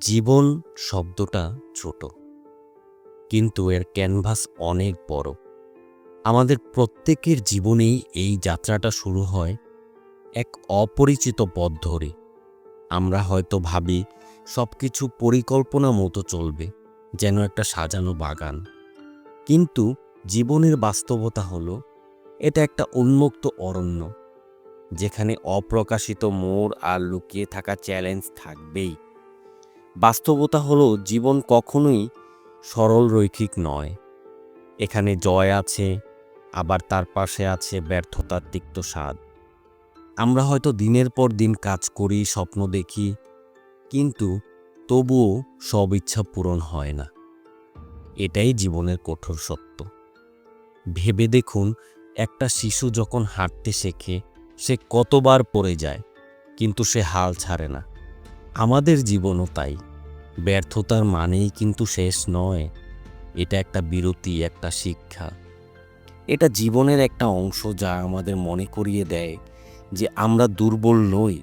জীবন শব্দটা ছোট। কিন্তু এর ক্যানভাস অনেক বড়। আমাদের প্রত্যেকের জীবনেই এই যাত্রাটা শুরু হয় এক অপরিচিত পথ ধরে। আমরা হয়তো ভাবি সব কিছু পরিকল্পনা মতো চলবে, যেন একটা সাজানো বাগান। কিন্তু জীবনের বাস্তবতা হলো, এটা একটা উন্মুক্ত অরণ্য, যেখানে অপ্রকাশিত মোড় আর লুকিয়ে থাকা চ্যালেঞ্জ থাকবেই। বাস্তবতা হলো জীবন কখনোই সরল রৈখিক নয়। এখানে জয় আছে, আবার তার পাশে আছে ব্যর্থতার তিক্ত স্বাদ। আমরা হয়তো দিনের পর দিন কাজ করি, স্বপ্ন দেখি, কিন্তু তবুও সব ইচ্ছা পূরণ হয় না। এটাই জীবনের কঠোর সত্য। ভেবে দেখুন, একটা শিশু যখন হাঁটতে শেখে, সে কতবার পড়ে যায়, কিন্তু সে হাল ছাড়ে না। আমাদের জীবনও তাই। ব্যর্থতার মানেই কিন্তু শেষ নয়। এটা একটা বিরতি, একটা শিক্ষা। এটা জীবনের একটা অংশ যা আমাদের মনে করিয়ে দেয় যে আমরা দুর্বল নই,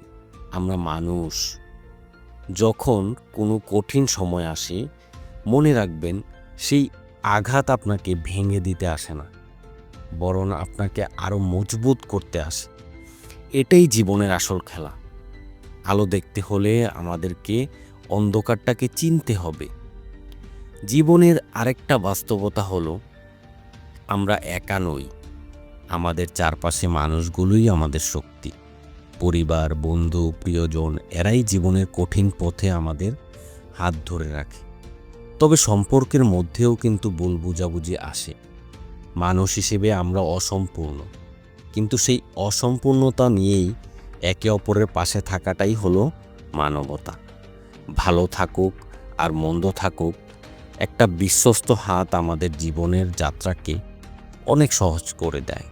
আমরা মানুষ। যখন কোনো কঠিন সময় আসে, মনে রাখবেন সেই আঘাত আপনাকে ভেঙে দিতে আসে না, বরং আপনাকে আরও মজবুত করতে আসে। এটাই জীবনের আসল খেলা। আলো দেখতে হলে আমাদেরকে অন্ধকারটাকে চিনতে হবে। জীবনের আরেকটা বাস্তবতা হলো, আমরা একা নই। আমাদের চারপাশে মানুষগুলোই আমাদের শক্তি। পরিবার, বন্ধু, প্রিয়জন, এরাই জীবনের কঠিন পথে আমাদের হাত ধরে রাখে। তবে সম্পর্কের মধ্যেও কিন্তু ভুল বুঝাবুঝি আসে। মানুষ হিসেবে আমরা অসম্পূর্ণ। কিন্তু সেই অসম্পূর্ণতা নিয়েই একে অপরের পাশে থাকাটাই হলো মানবতা। ভালো থাকুক আর মন্দ থাকুক, একটা বিশ্বস্ত হাত আমাদের জীবনের যাত্রাকে অনেক সহজ করে দেয়।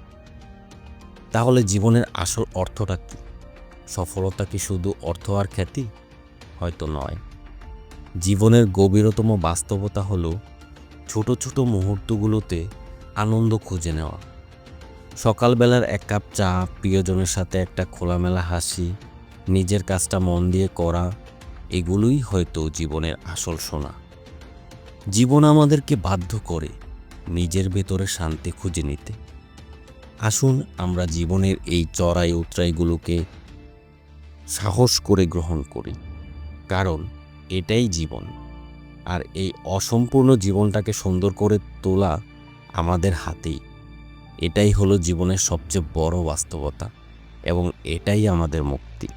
তাহলে জীবনের আসল অর্থটা কী? সফলতা কি শুধু অর্থ আর খ্যাতি? হয়তো নয়। জীবনের গভীরতম বাস্তবতা হলো ছোট ছোট মুহূর্তগুলোতে আনন্দ খুঁজে নেওয়া। সকালবেলার এক কাপ চা, প্রিয়জনের সাথে একটা খোলামেলা হাসি, নিজের কাজটা মন দিয়ে করা, এগুলোই হয়তো জীবনের আসল সোনা। জীবন আমাদেরকে বাধ্য করে নিজের ভেতরে শান্তি খুঁজে নিতে। আসুন আমরা জীবনের এই চড়াই উতরাইগুলোকে সাহস করে গ্রহণ করি, কারণ এটাই জীবন। আর এই অসম্পূর্ণ জীবনটাকে সুন্দর করে তোলা আমাদের হাতেই। এটাই হলো জীবনের সবচেয়ে বড় বাস্তবতা এবং এটাই আমাদের মুক্তি।